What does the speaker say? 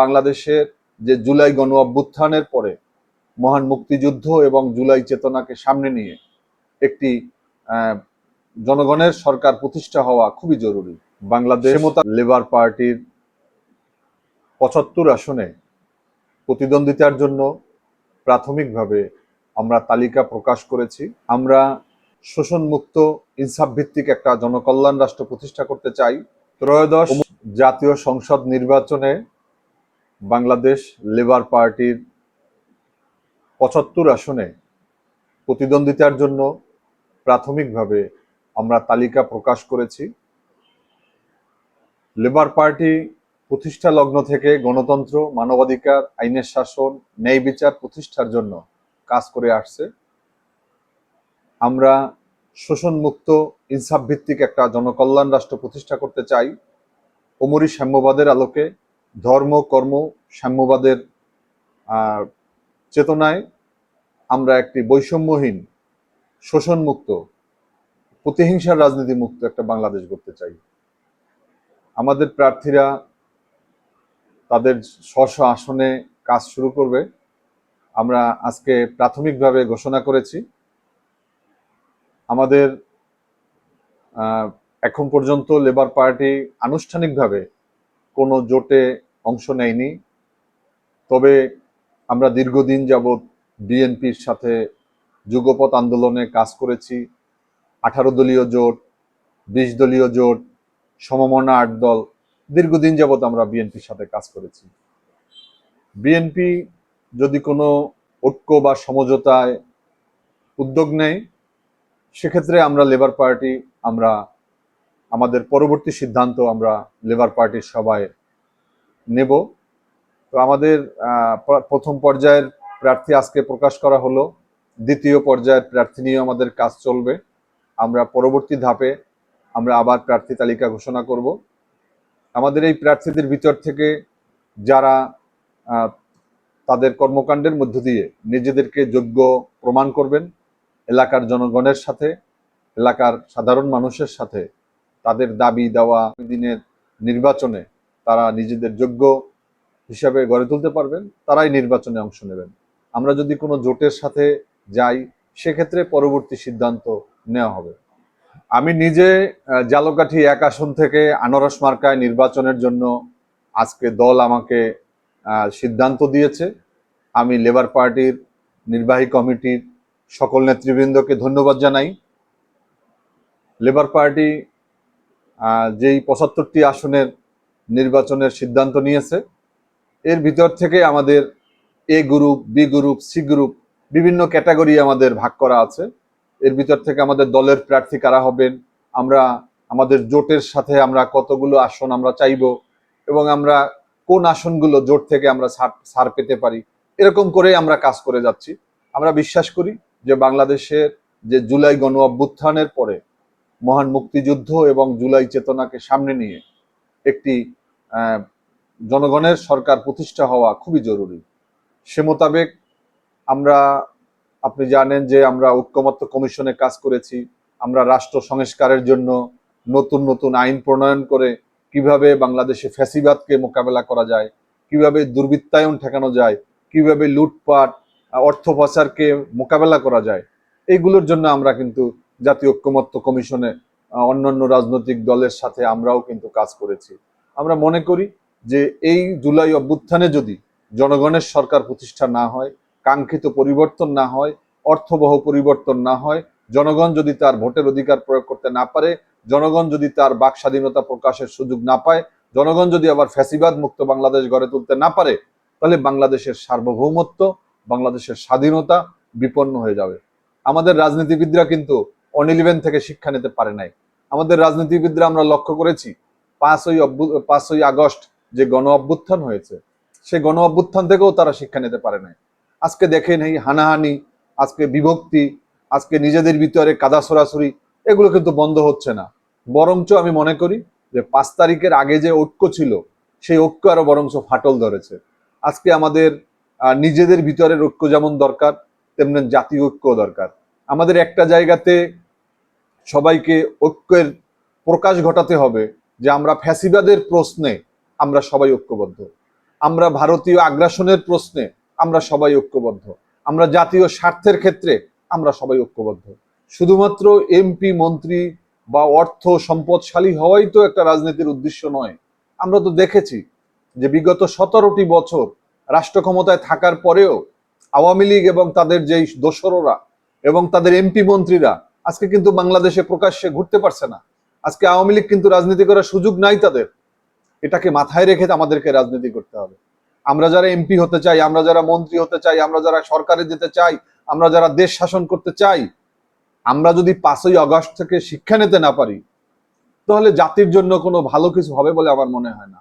বাংলাদেশের যে জুলাই গণ অভ্যুত্থানের পরে মহান মুক্তিযুদ্ধ এবং জুলাই চেতনাকে সামনে নিয়ে একটি জনগণের সরকার প্রতিষ্ঠা হওয়া খুবই জরুরি। বাংলাদেশ লেবার পার্টির পঁচাত্তর আসনে প্রতিদ্বন্দ্বিতার জন্য প্রাথমিকভাবে আমরা তালিকা প্রকাশ করেছি। আমরা শোষণমুক্ত ইনসাফ ভিত্তিক একটা জনকল্যাণ রাষ্ট্র প্রতিষ্ঠা করতে চাই। ত্রয়োদশ জাতীয় সংসদ নির্বাচনে বাংলাদেশ লেবার পার্টির পঁচাত্তর আসনে প্রতিদ্বন্দ্বিতার জন্য প্রাথমিকভাবে আমরা তালিকা প্রকাশ করেছি। লেবার পার্টি প্রতিষ্ঠা লগ্ন থেকে গণতন্ত্র, মানবাধিকার, আইনের শাসন, ন্যায় বিচার প্রতিষ্ঠার জন্য কাজ করে আসছে। আমরা শোষণমুক্ত ইনসাফ ভিত্তিক একটা জনকল্যাণ রাষ্ট্র প্রতিষ্ঠা করতে চাই। ওমরি সাম্যবাদের আলোকে ধর্ম, কর্ম, সাম্যবাদের চেতনায় আমরা একটি বৈষম্যহীন, শোষণমুক্ত, প্রতিহিংসার রাজনীতি মুক্ত একটা বাংলাদেশ করতে চাই। আমাদের প্রার্থীরা তাদের স্ব আসনে কাজ শুরু করবে। আমরা আজকে প্রাথমিকভাবে ঘোষণা করেছি। আমাদের এখন পর্যন্ত লেবার পার্টি আনুষ্ঠানিকভাবে কোনো জোটে অংশ নেয়নি। তবে আমরা দীর্ঘদিন যাবৎ বিএনপির সাথে যুগপথ আন্দোলনে কাজ করেছি। আঠারো দলীয় জোট, বিশ দলীয় জোট, সমমনা আট দল, দীর্ঘদিন যাবৎ আমরা বিএনপির সাথে কাজ করেছি। বিএনপি যদি কোনো ঐক্য বা সমঝোতায় উদ্যোগ নেয়, সেক্ষেত্রে আমরা লেবার পার্টি আমরা আমাদের পরবর্তী সিদ্ধান্ত আমরা লেবার পার্টির সবাই নেব। তো আমাদের প্রথম পর্যায়ের প্রার্থী আজকে প্রকাশ করা হলো। দ্বিতীয় পর্যায়ের প্রার্থী নিয়ে আমাদের কাজ চলবে। আমরা পরবর্তী ধাপে আমরা আবার প্রার্থী তালিকা ঘোষণা করব। আমাদের এই প্রার্থীদের ভিতর থেকে যারা তাদের কর্মকাণ্ডের মধ্য দিয়ে নিজেদেরকে যোগ্য প্রমাণ করবেন, এলাকার জনগণের সাথে, এলাকার সাধারণ মানুষের সাথে, তাদের দাবি দেওয়া দিনের নির্বাচনে তারা নিজেদের যোগ্য হিসাবে গড়ে তুলতে পারবেন, তারাই নির্বাচনে অংশ নেবেন। আমরা যদি কোনো জোটের সাথে যাই, সেক্ষেত্রে পরবর্তী সিদ্ধান্ত নেওয়া হবে। আমি নিজে জালকাঠি এক আসন থেকে আনারস মার্কায় নির্বাচনের জন্য আজকে দল আমাকে সিদ্ধান্ত দিয়েছে। আমি লেবার পার্টির নির্বাহী কমিটির সকল নেতৃবৃন্দকে ধন্যবাদ জানাই। লেবার পার্টি যেই পঁচাত্তরটি আসনের নির্বাচনের সিদ্ধান্ত নিয়েছে। এর ভিতর থেকে আমাদের A group, B group, C group বিভিন্ন ক্যাটাগরি আমাদের ভাগ করা আছে। এর ভিতর থেকে আমাদের দলের প্রার্থী কারা হবেন, আমরা আমাদের জোটের সাথে আমরা কতগুলো আসন আমরা চাইব এবং আমরা কোন আসনগুলো জোট থেকে আমরা ছাড় পেতে পারি, এরকম করে আমরা কাজ করে যাচ্ছি। আমরা বিশ্বাস করি যে বাংলাদেশের যে জুলাই গণ অভ্যুত্থানের পরে মহান মুক্তিযুদ্ধ এবং জুলাই চেতনাকে সামনে নিয়ে একটি জনগণের সরকার প্রতিষ্ঠা হওয়া খুবই জরুরি। সে মোতাবেক আমরা, আপনি জানেন যে আমরা ঐক্যমত্য কমিশনে কাজ করেছি। আমরা রাষ্ট্র সংস্কারের জন্য নতুন নতুন আইন প্রণয়ন করে কীভাবে বাংলাদেশে ফ্যাসিবাদকে মোকাবেলা করা যায়, কীভাবে দুর্বৃত্তায়ন ঠেকানো যায়, কীভাবে লুটপাট, অর্থ পাচারকে মোকাবেলা করা যায়, এইগুলোর জন্য আমরা কিন্তু জাতীয় ঐক্যমত্য কমিশনে অন্যান্য রাজনৈতিক দলের সাথে আমরাও কিন্তু কাজ করেছি। আমরা মনে করি যে এই জুলাই অভ্যুত্থানে যদি জনগণের সরকার প্রতিষ্ঠা না হয়, কাঙ্ক্ষিত পরিবর্তন না হয়, অর্থবহ পরিবর্তন না হয়, জনগণ যদি তার ভোটের অধিকার প্রয়োগ করতে না পারে, জনগণ যদি তার বাক স্বাধীনতা প্রকাশের সুযোগ না পায়, জনগণ যদি আবার ফ্যাসিবাদ মুক্ত বাংলাদেশ গড়ে তুলতে না পারে, তাহলে বাংলাদেশের সার্বভৌমত্ব, বাংলাদেশের স্বাধীনতা বিপন্ন হয়ে যাবে। আমাদের রাজনীতিবিদরা কিন্তু অনিলিভেন থেকে শিক্ষা নিতে পারে নাই। আমাদের রাজনীতিবিদরা আমরা লক্ষ্য করেছি পাঁচই পাঁচই আগস্ট যে গণ অভ্যুত্থান হয়েছে, সে গণ অভ্যুত্থান থেকেও তারা শিক্ষা নিতে পারে নাই। আজকে দেখেন এই হানাহানি, আজকে বিভক্তি, আজকে নিজেদের ভিতরে কাদা সরাসরি, এগুলো কিন্তু বন্ধ হচ্ছে না। বরঞ্চ আমি মনে করি যে পাঁচ তারিখের আগে যে ঐক্য ছিল, সেই ঐক্য আরও বরঞ্চ ফাটল ধরেছে। আজকে আমাদের নিজেদের ভিতরের ঐক্য যেমন দরকার, তেমনি জাতীয় ঐক্য দরকার। আমাদের একটা জায়গাতে সবাইকে ঐক্যের প্রকাশ ঘটাতে হবে যে আমরা ফ্যাসিবাদের প্রশ্নে আমরা সবাই ঐক্যবদ্ধ। আমরা ভারতীয় আগ্রাসনের প্রশ্নে আমরা সবাই ঐক্যবদ্ধ। আমরা জাতীয় স্বার্থের ক্ষেত্রে আমরা সবাই ঐক্যবদ্ধ। শুধুমাত্র এমপি মন্ত্রী বা অর্থ সম্পদশালী হওয়াই তো একটা রাজনীতির উদ্দেশ্য নয়। আমরা তো দেখেছি যে বিগত সতেরোটি বছর রাষ্ট্র ক্ষমতায় থাকার পরেও আওয়ামী লীগ এবং তাদের যেই দোসররা এবং তাদের এমপি মন্ত্রীরা আজকে কিন্তু বাংলাদেশে প্রকাশ্যে ঘুরতে পারছে না। আজকে আওয়ামী লীগ কিন্তু রাজনীতি করার সুযোগ নাই তাদের। এটাকে মাথায় রেখে আমাদেরকে রাজনীতি করতে হবে। আমরা যারা এমপি হতে চাই, আমরা যারা মন্ত্রী হতে চাই, আমরা যারা সরকারে যেতে চাই, আমরা যারা দেশ শাসন করতে চাই, আমরা যদি পাঁচই আগস্ট থেকে শিক্ষা নিতে না পারি, তাহলে জাতির জন্য কোনো ভালো কিছু হবে বলে আমার মনে হয় না।